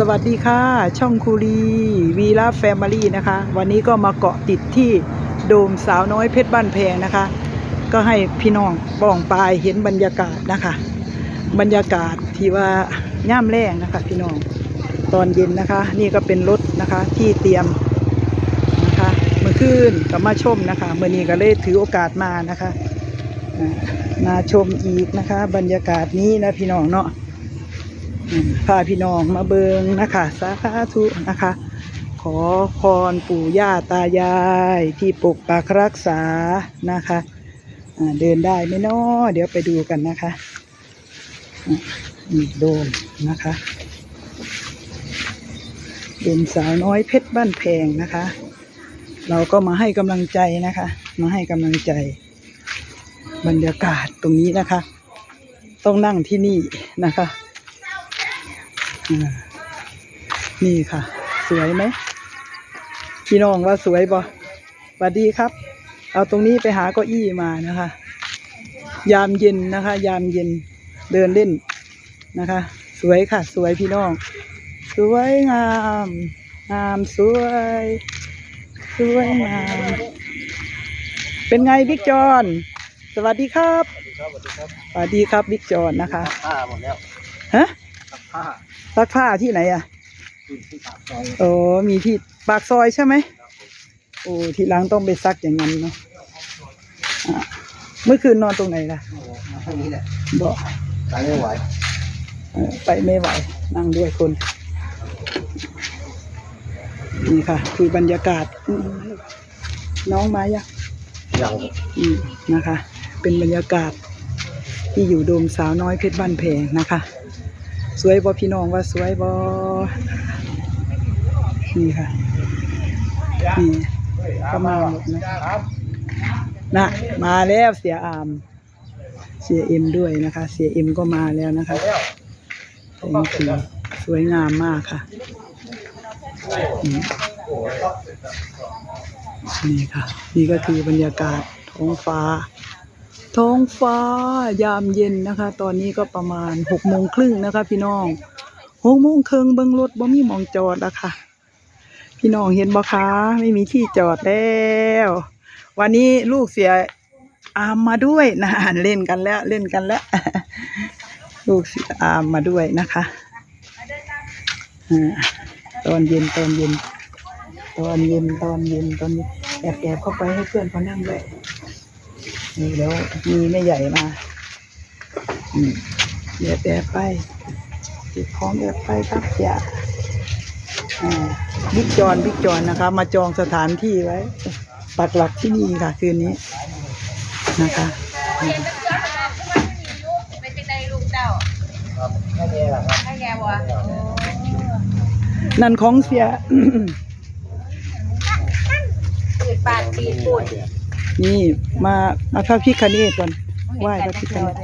สวัสดีค่ะ ช่องคูรีวีลาแฟมิลี่นะคะ วันนี้ก็มาเกาะติดที่โดมสาวน้อยเพชรบ้านแพงนะคะ ก็ให้พี่น้องบ้องปลายเห็นบรรยากาศนะคะ บรรยากาศที่ว่าย่ามแรงนะคะ พี่น้องตอนเย็นนะคะ นี่ก็เป็นรถนะคะที่เตรียมนะคะเมื่อคืนก็มาชมนะคะเมื่อนี้ก็เลยถือโอกาสมานะคะ มาชมอีกนะคะ บรรยากาศนี้นะพี่น้องเนาะ พาพี่น้องมาเบิงนะคะสาธุนะคะ ขอพรปู่ย่าตายายที่ปกปักรักษานะคะเดินได้ไหมน้อเดี๋ยวไปดูกันนะคะอีกโดมนะคะโดมสาวน้อยเพชรบ้านแพงนะคะ เราก็มาให้กำลังใจนะคะ มาให้กำลังใจ บรรยากาศตรงนี้นะคะ ต้องนั่งที่นี่นะคะ นี่ค่ะ สวยไหมพี่น้องว่าสวยบ่สวัสดีครับ เอาตรงนี้ไปหาเก้าอี้มานะคะ ยามเย็นนะคะ ยามเย็นเดินเล่นนะคะ สวยค่ะ สวยพี่น้อง สวยงามงามสวย สวยงาม เป็นไงบิ๊กจอน สวัสดีครับ สวัสดีครับบิ๊กจอนนะคะผ้าหมดแล้ว ฮะ ผ้าซักผ้าที่ไหนอะที่ที่ปากซอยโอ้มีที่ปากซอยใช่ไหมโอ้ทีหลังต้องไปซักอย่างนั้นเนาะอะเมื่อคืนนอนตรงไหนล่ะมาทางนี้แหละบอกตายไม่ไหวเออไปไม่ไหวนั่งด้วยคนนี่ค่ะ คือบรรยากาศอืมน้องมายังยังอืมนะคะ เป็นบรรยากาศที่อยู่โดมสาวน้อยเพชรบ้านแพงนะคะ สวยบอพี่น้องว่าสวยบอนี่ค่ะ นี่ก็มาหมดนะนะมาแล้วเสียอาม เสียเอ็มด้วยนะคะ เสียเอ็มก็มาแล้วนะคะนี่คือสวยงามมากค่ะ นี่ค่ะ นี่ก็คือบรรยากาศท้องฟ้า ท้องฟ้ายามเย็นนะคะ ตอนนี้ก็ประมาณหกโมงครึ่งนะคะ พี่น้องหกโมงครึ่งเบิ้งรถบ่มีมองจอดล้วค่ะ พี่น้องเห็นบ่คะไม่มีที่จอดแล้ว วันนี้ลูกเสียอามมาด้วยนะเล่นกันแล้วเล่นกันแล้ว ลูกเสียอามมาด้วยนะคะอตอนเย็นตอนเย็น ตอนเย็นตอนเย็นตอนเย็นแอบแอบเข้าไปให้เพื่อนเขานั่งด้วย นี่แล้วมีแม่ใหญ่มาอืมแอบแอบไปเก็บของแอบไปครับอย่าอ่าบิ๊กจอนบิ๊กจอนนะคะ มาจองสถานที่ไว้ ปักหลักที่นี่ค่ะ คืนนี้นะคะอืมเป็นจังไดลูกเจ้าครับไม่แย่หรอกครับให้แกบ่โอ้นั่นของเสียปืดปากปีดปูด นี่มามาพระพิคเนตก่อนไหว้พระพิคเนต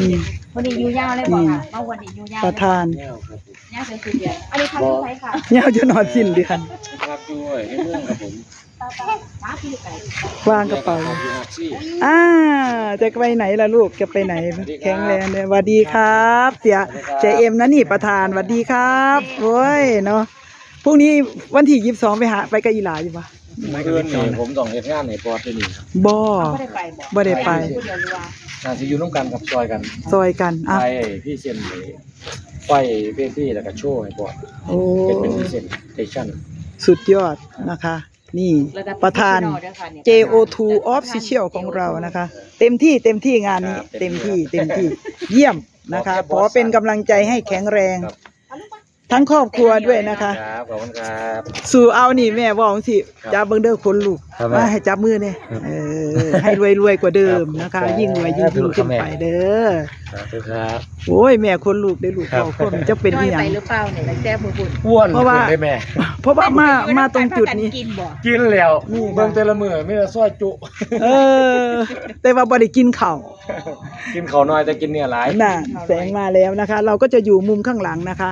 นี่ วันนี้อยู่ยาวเลยบ่ค่ะเมื่อวันนี้อยู่ยาวประธานแย่ครับผมยาวจนสุดเดือนอันนี้ทำที่ไหนค่ะยาวจะนอนสิ้นเดือนครับด้วยให้เรื่องครับผมป้าพี่ไก่วางกระเป๋าอยู่ฮักซี่อ่าจะไปไหนล่ะลูกจะไปไหนแข็งแรงเลยสวัสดีครับ เสียเจเอ็มนะนี่ประธานสวัสดีครับโอ้ยเนาะพรุ่งนี้วันที่ยี่สิบสองไปหาไปกับอีหลาอยู่ปะ เมื่อคืนนี่ผมต้องเฮ็ดงานในปอดที่นี่ครับบ่ไม่ได้ไปบ่บ่ได้ไปพูดเดียวรู้ว่าน่าจะอยู่ร่วมกันกับซอยกันซอยกันอะไปพี่เซนเลยไฟเวทีแล้วก็โชว์ให้ปอดโอ้เป็นเป็นพี่เซนเตชันสุดยอดนะคะ นี่ระดับประธานโปรเฟชชั่นอลด้วยค่ะเนี่ย JO2 Official ของเรานะคะ เต็มที่เต็มที่งานนี้ เต็มที่เต็มที่เยี่ยมนะคะ ขอเป็นกำลังใจให้แข็งแรง ทั้งครอบครัวด้วยนะคะ ครับขอบคุณครับ สู่เอานี่แม่บอกสิจับเบิ่งเด้อคนลูกครับมาให้จับมือเนี่ยเออให้รวยรวยๆกว่าเดิมนะคะยิ่งรวยยิ่งยิ่งขึ้นไปเด้อสาธุครับ โอ้ยแม่คนลูกได้ลูกครับ เขาคนจะเป็นน้ออียหยัไปง หรือเปล่าเนี่ยตั้งแต่มือบุญอ้วนเพราะว่า ขึ้นได้แม่ เพราะว่ามามาตรงจุดนี้ กินบ่กินแล้วนี่ค่ะ เบิ่งแต่ละมื้อมีแต่ซอยจุ เออ แต่ว่าบ่ได้กินข้าว กินข้าวน้อยแต่กินเนื้อหลาย น่ะแสงมาแล้วนะคะ เราก็จะอยู่มุมข้างหลังนะคะ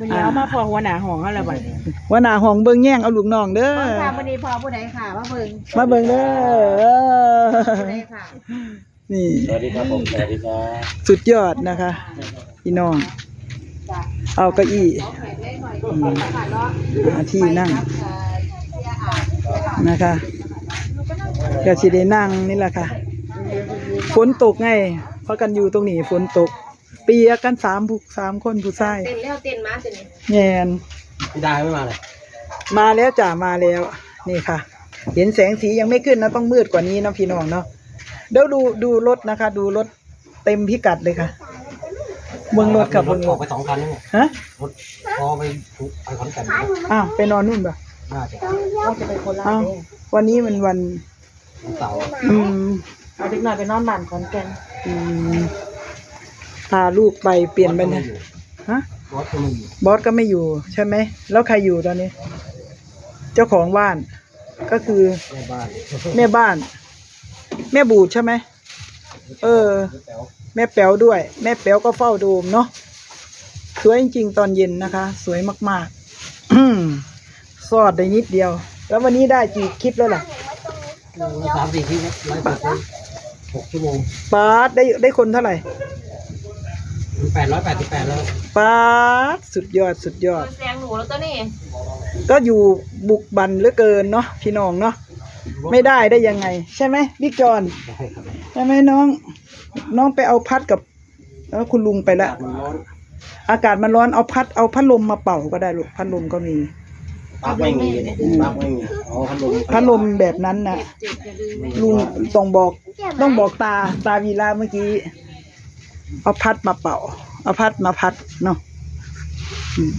วันนี้เอามาพอหัวหน้าห้องอะไรบ่เนี่ยว่าหน้าห้องเบิ่งแย่งเอาลูกน้องเด้อเบิ่งค่ะวันนี้พอผู้ใดค่ะมาเบิ่งมาเบิ่งเด้อเออผู้ใดค่ะนี่สวัสดีครับผมสวัสดีครับ สุดยอดนะคะพี่น้อง จ้ะเอาเก้าอี้อืมหาที่นั่งนะคะก็สิได้นั่งนี่แหละค่ะ ฝนตกไงเพราะกันอยู่ตรงนี้ฝนตก เปียกกันสามผู้สามคนผู้ชายเต้นแล้วเต้นมาเต้นนี่แงนพี่ดาไม่มาเลยมาแล้วจ้ะมาแล้วนี่ค่ะ เห็นแสงสียังไม่ขึ้นนะต้องมืดกว่านี้เนาะพี่น้องเนาะเดี๋ยวดูดูรถนะคะ ดูรถเต็มพิกัดเลยค่ะเมืองรถกับเมืองรออถกไปสองคันนี่ฮะรถพอไปไปขอนแก่นอ้าวไปนอนนู่นปะน่าจะว่าจะไปโคราชอ้าวเด้วันนี้มันวันวันเสาร์อืม เอาเด็กหน่อยไปนอนบ้านขอนแก่นอืมพาลูกไปเปลี่ยนไปนะฮะรถก็ไม่อยู่บอสก็ไม่อยู่ใช่ไหม แล้วใครอยู่ตอนนี้ เจ้าของบ้าน ก็คือแม่บ้านแม่บ้าน แม่บูดใช่ไหม เออแป๋วแม่แป๋วด้วย แม่แป๋วก็เฝ้าดูมเนาะสวยจริงๆตอนเย็นนะคะ สวยมากๆอืมสอดได้นิดเดียว แล้ววันนี้ได้กี่คลิปแล้วล่ะ สามสี่ที่ไลฟ์สดได้ หกชั่วโมงปาดได้ได้คนเท่าไหร่แปดร้อยแปดสิบแปดแล้วปาดสุดยอดสุดยอด แซงหนูแล้วตัวนี้ก็อยู่บุกบันเหลือเกินเนาะพี่น้องเนาะไม่ได้ได้ยังไง ใช่ไหมบิ๊กจอนได้ครับใช่ไหมน้อง น้องไปเอาพัดกับแล้วคุณลุงไปละ มันร้อน อากาศมันร้อนเอาพัดเอาพัดลมมาเป่าก็ได้ลูกพัดลมก็มีป ลั๊กไม่มีเนี่ยปลั๊กไม่มีอ๋อพัดลมพัดลมแบบนั้นนะเจ็บอย่าลืมลุงต้องบอก ต้องบอกตาตาวีลาเมื่อกี้เอาพัดมาเป่าเอาพัดมาพัดเนาะอืม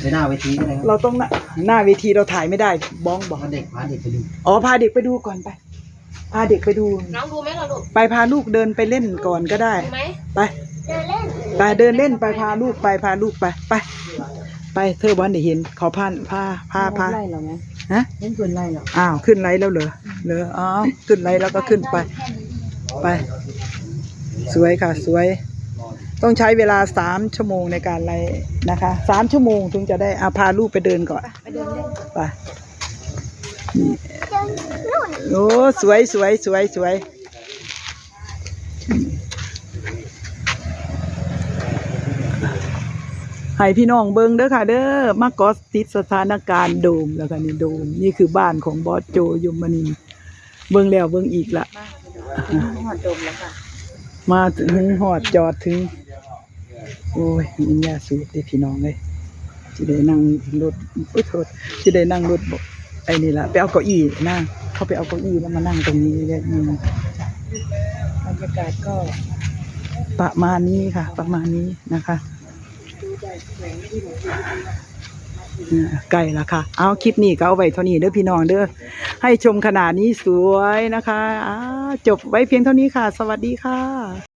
ไปหน้าเวทีก็ได้ครับเราต้องหน้าหน้าเวทีเราถ่ายไม่ได้ บ้องบอก พาเด็กพาเด็กไปดูอ๋อพาเด็กไปดูก่อนไป พาเด็กไปดู น้องดูไหมล่ะลูกไปพาลูกเดินไปเล่นก่อนก็ได้ ดูไหม ไปไปเดินเล่นไปพาลูกไปพาลูกไปไป ไปเธอวันเดี๋ยวเห็นขอพาพาพาพาไล่เหรอแม่ฮะเล่นปืนไล่เหรออ้าวขึ้นไลฟ์แล้วเหรอเหรออ๋อขึ้นไลฟ์แล้วก็ขึ้นไป ไป สวยค่ะสวย ต้องใช้เวลาสามชั่วโมงในการไลฟ์นะคะสามชั่วโมงถึงจะได้อาพาลูกไปเดินก่อนไปเดินเล่นไปนี่โอ้สวยสวยสวยสวย ให้พี่น้องเบิงเด้อค่ะ เด้อมากอสติดสถานการณ์โดมแล้วกันนี่โดม นี่คือบ้านของบอสโจยมนินทร์เบิงแล้วเบิงอีกละหอดดมแล้วค่ะ มาถึงหอดจอดถึง โอ้ยมียาสูบเด้พี่น้องเลยจะได้นั่งรถอุ้ยโทษจะได้นั่งรถบอกไอ้นี่ละไปเอาเก้าอี้นั่งเขาไปเอาเก้าอี้แล้วมานั่งตรงนี้เนี่ยอืมบรรยากาศก็ประมาณนี้ค่ะ ประมาณนี้นะคะ ไก่ละค่ะ เอาคลิปนี้ก็เอาไว้เท่านี้เด้อพี่น้องเด้อ ให้ชมขนาดนี้สวยนะคะ จบไว้เพียงเท่านี้ค่ะ สวัสดีค่ะ